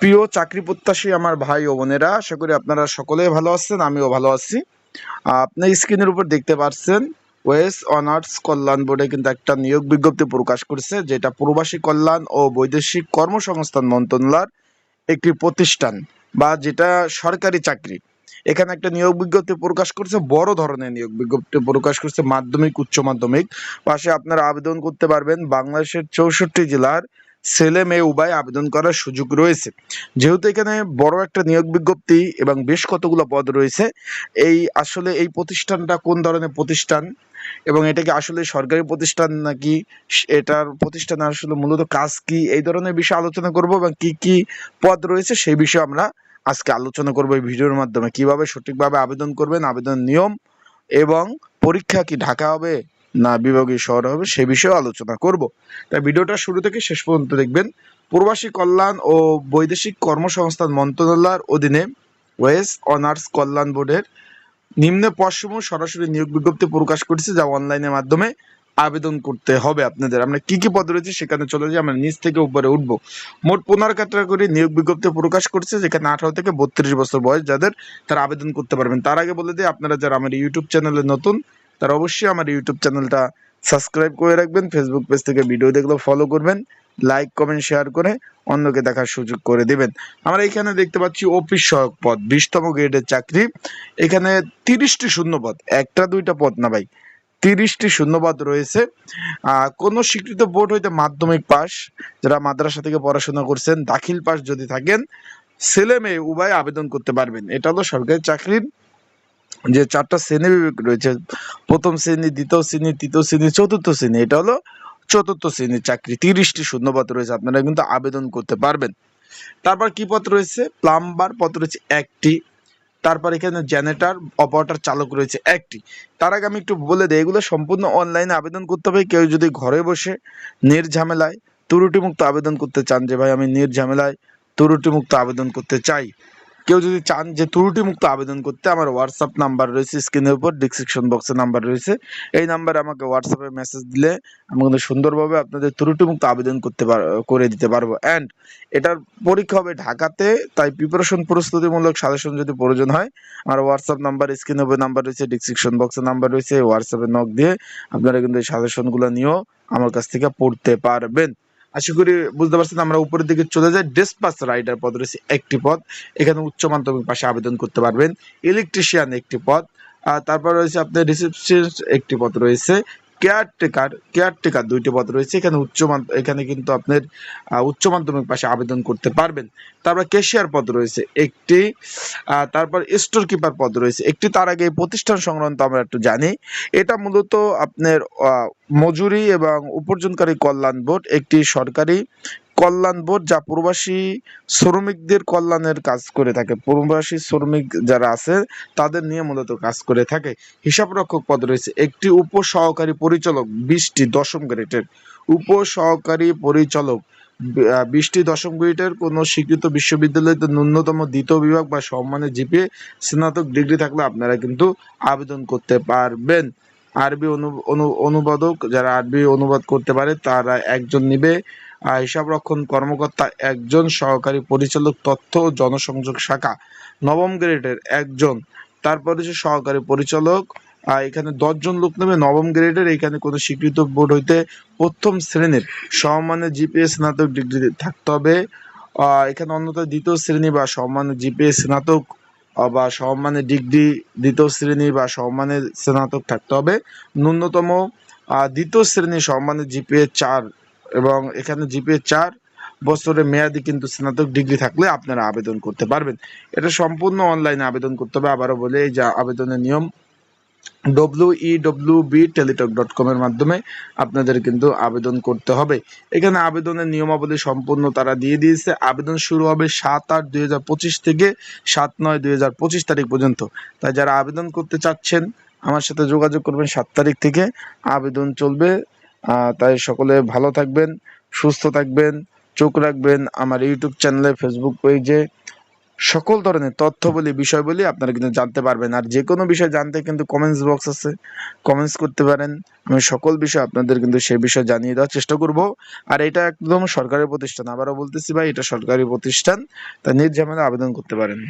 প্রিয় চাকরি প্রত্যাশী আমার ভাই ও বোনেরা, আশা করি আপনারা সকলেই ভালো আছেন, আমিও ভালো আছি। আপনি স্ক্রিনের উপর দেখতে পাচ্ছেন ওয়েস্ট অনার্স কল্যাণ বোর্ডে কিন্তু একটা নিয়োগ বিজ্ঞপ্তি প্রকাশ করেছে, যেটা প্রবাসী কল্যাণ ও বৈদেশিক কর্মসংস্থান মন্ত্রণালয়ের একটি প্রতিষ্ঠান বা যেটা সরকারি চাকরি। এখানে একটা নিয়োগ বিজ্ঞপ্তি প্রকাশ করছে, বড় ধরনের নিয়োগ বিজ্ঞপ্তি প্রকাশ করছে মাধ্যমিক, উচ্চ মাধ্যমিক। পাশে আপনারা আবেদন করতে পারবেন বাংলাদেশের চৌষট্টি জেলার ছেলে মেয়ে উভয় আবেদন করার সুযোগ রয়েছে। যেহেতু এখানে বড় একটা নিয়োগ বিজ্ঞপ্তি এবং বেশ কতগুলো পদ রয়েছে, এই আসলে এই প্রতিষ্ঠানটা কোন ধরনের প্রতিষ্ঠান এবং এটা কি আসলে সরকারি প্রতিষ্ঠান নাকি এটার প্রতিষ্ঠানে আসলে মূলত কাজ কি, এই ধরনের বিষয়ে আলোচনা করব এবং কি কি পদ রয়েছে সেই বিষয়ে আমরা আজকে আলোচনা করব এই ভিডিওর মাধ্যমে। কীভাবে সঠিকভাবে আবেদন করবেন, আবেদন নিয়ম এবং পরীক্ষা কি ঢাকা হবে না বিভাগীয় শহর হবে, সে বিষয়ে আলোচনা করব। তাই ভিডিওটা শুরু থেকে শেষ পর্যন্ত দেখবেন। প্রবাসী কল্যাণ ও বৈদেশিক কর্মসংস্থান মন্ত্রণালয়ের অধীনে ওয়েস্ট অনার্স কল্যাণ বোর্ডের নিম্ন পদসমূহ সরাসরি নিয়োগ বিজ্ঞপ্তি প্রকাশ করেছে, যা অনলাইনের মাধ্যমে আবেদন করতে হবে আপনাদের। আমরা কি কি পদ রয়েছে সেখানে চলে যাই, আমরা নিচ থেকে উপরে উঠবো। মোট পনেরো ক্যাটাগরি নিয়োগ বিজ্ঞপ্তি প্রকাশ করছে, যেখানে আঠারো থেকে বত্রিশ বছর বয়স যাদের, তারা আবেদন করতে পারবেন। তার আগে বলে দিই, আপনারা যারা আমার ইউটিউব চ্যানেলে নতুন তারা অবশ্যই আমার ইউটিউব চ্যানেলটা সাবস্ক্রাইব করে রাখবেন ফেসবুক পেজ থেকে ভিডিও দেখলে ফলো করবেন লাইক কমেন্ট শেয়ার করে অন্যকে দেখার সুযোগ করে দেবেন। আমরা এখানে দেখতে পাচ্ছি অফিস সহায়ক পদ, বিশতম গ্রেডের চাকরি। এখানে তিরিশটি শূন্য পদ, একটা, দুইটা পদ না ভাই, তিরিশটি শূন্যপদ রয়েছে। কোনো স্বীকৃত বোর্ড হইতে মাধ্যমিক পাস, যারা মাদ্রাসা থেকে পড়াশোনা করছেন, দাখিল পাস যদি থাকেন ছেলে মেয়ে উভয় আবেদন করতে পারবেন। এটা হলো সরকারি চাকরির যে চারটা শ্রেণি বিভাগ রয়েছে, প্রথম শ্রেণি, দ্বিতীয় শ্রেণি, তৃতীয় শ্রেণি, চতুর্থ শ্রেণি, এটা হলো চতুর্থ শ্রেণির চাকরি। তিরিশটি শূন্যপদ রয়েছে, আপনারা কিন্তু আবেদন করতে পারবেন। তারপর কি পদ রয়েছে? প্লাম্বার পদ রয়েছে একটি। তারপর এখানে জেনারেটর অপারেটর চালক রয়েছে একটি। তার আগে আমি একটু বলে দিই, এগুলো সম্পূর্ণ অনলাইনে আবেদন করতে হবে। কেউ যদি ঘরে বসে নির্ঝামেলায় ত্রুটিমুক্ত আবেদন করতে চান, যে ভাই আমি নির্ঝামেলায় ত্রুটিমুক্ত আবেদন করতে চাই কেউ যদি চান যে ত্রুটিমুক্ত আবেদন করতে, আমার হোয়াটসঅ্যাপ নাম্বার রয়েছে স্ক্রিনের উপর ডিসক্রিপশন বক্সে নাম্বার রয়েছে। এই নাম্বারে আমাকে হোয়াটসঅ্যাপে মেসেজ দিলে আমি কিন্তু সুন্দরভাবে আপনাদের ত্রুটিমুক্ত আবেদন করতে করে দিতে পারব। অ্যান্ড এটার পরীক্ষা হবে ঢাকাতে, তাই প্রিপারেশন প্রস্তুতিমূলক সাজেশন যদি প্রয়োজন হয়, আমার হোয়াটসঅ্যাপ নাম্বার স্ক্রিনে উপর নাম্বার রয়েছে ডিসক্রিপশন বক্সে নাম্বার রয়েছে হোয়াটসঅ্যাপে নক দিয়ে আপনারা কিন্তু এই সাজেশনগুলো নিয়েও আমার কাছ থেকে পড়তে পারবেন। আশা করি বুঝতে পারছেন, আমরা উপরের দিকে চলে যাই। ডেসপাস রাইডার পদ রয়েছে একটি পদ। এখানে উচ্চ মাধ্যমিক পাশে আবেদন করতে পারবেন। ইলেকট্রিশিয়ান একটি পদ। তারপর রয়েছে আপনার রিসেপশনিস্ট একটি পদ রয়েছে। কেয়ারটেকার কেয়ারটেকার দুইটি পদ রয়েছে। এখানে উচ্চ এখানে কিন্তু আপনার উচ্চ মাধ্যমিক পাশে আবেদন করতে পারবেন। তারপর ক্যাশিয়ার পদ রয়েছে একটি তারপর স্টোর কিপার পদ রয়েছে একটি। তার আগে প্রতিষ্ঠান সংক্রান্ত আমরা একটু জানি। এটা মূলত আপনার মজুরি এবং উপার্জনকারী কল্যাণ বোর্ড, একটি সরকারি কল্যাণ বোর্ড যা প্রবাসী শ্রমিকদের কল্যাণের কাজ করে থাকে। প্রবাসী শ্রমিক যারা আছে, তাদের নিয়ে মূলত কাজ করে থাকে। হিসাবরক্ষক পদ রয়েছে একটি উপ সহকারী পরিচালক, বিশটি দশম গ্রেডের। উপ সহকারী পরিচালক বিশটি দশম গ্রেডের কোনো স্বীকৃত বিশ্ববিদ্যালয়তে ন্যূনতম দ্বিতীয় বিভাগ বা সম্মানের জিপিএ স্নাতক ডিগ্রি থাকলে আপনারা কিন্তু আবেদন করতে পারবেন। আরবি অনু, অনু- অনুবাদক, যারা আরবি অনুবাদ করতে পারে, তারা একজন নিবে। আহ, হিসাব রক্ষণ কর্মকর্তা একজন সহকারী পরিচালক তথ্য ও জনসংযোগ শাখা নবম গ্রেডের একজন। তারপর হচ্ছে সহকারী পরিচালক এখানে দশজন লোক নেবে নবম গ্রেডের। এখানে কোনো স্বীকৃত বোর্ড হইতে প্রথম শ্রেণির সমমানের জিপিএ স্নাতক ডিগ্রি থাকতে হবে। এখানে অন্যথা দ্বিতীয় শ্রেণি বা সমমানের জিপিএ স্নাতক বা সমমানের ডিগ্রি দ্বিতীয় শ্রেণি বা সমমানের স্নাতক থাকতে হবে। ন্যূনতম দ্বিতীয় শ্রেণি সমমানের জিপিএ চার এবং এখানে জিপিএ চার বছরের মেয়াদি কিন্তু স্নাতক ডিগ্রি থাকলে আপনারা আবেদন করতে পারবেন। এটা সম্পূর্ণ অনলাইনে আবেদন করতে হবে। আবারও বলে, এই যে আবেদনের নিয়ম W E B Teletalk dot কমের মাধ্যমে আপনাদের কিন্তু আবেদন করতে হবে। এখানে আবেদনের নিয়মাবলী সম্পূর্ণ তারা দিয়ে দিয়েছে। আবেদন শুরু হবে সাত আট দুই থেকে সাত নয় দুই হাজার পঁচিশ তারিখ পর্যন্ত। তাই যারা আবেদন করতে চাচ্ছেন, আমার সাথে যোগাযোগ করবেন সাত তারিখ থেকে। আবেদন চলবে তাই সকলে ভালো থাকবেন, সুস্থ থাকবেন, চোখ রাখবেন আমার ইউটিউব চ্যানেলে ফেসবুক পেজে সকল ধরনের তথ্য বলি বিষয় বলি আপনারা কিন্তু জানতে পারবেন। আর যে কোনো বিষয় জানতে কিন্তু কমেন্টস বক্স আছে কমেন্টস করতে পারেন। আমি সকল বিষয় আপনাদের কিন্তু সেই বিষয় জানিয়ে দেওয়ার চেষ্টা করব। আর এটা একদম সরকারি প্রতিষ্ঠান। আবারও বলতেছি ভাই, এটা সরকারি প্রতিষ্ঠান। তা নিজ আবেদন করতে পারেন।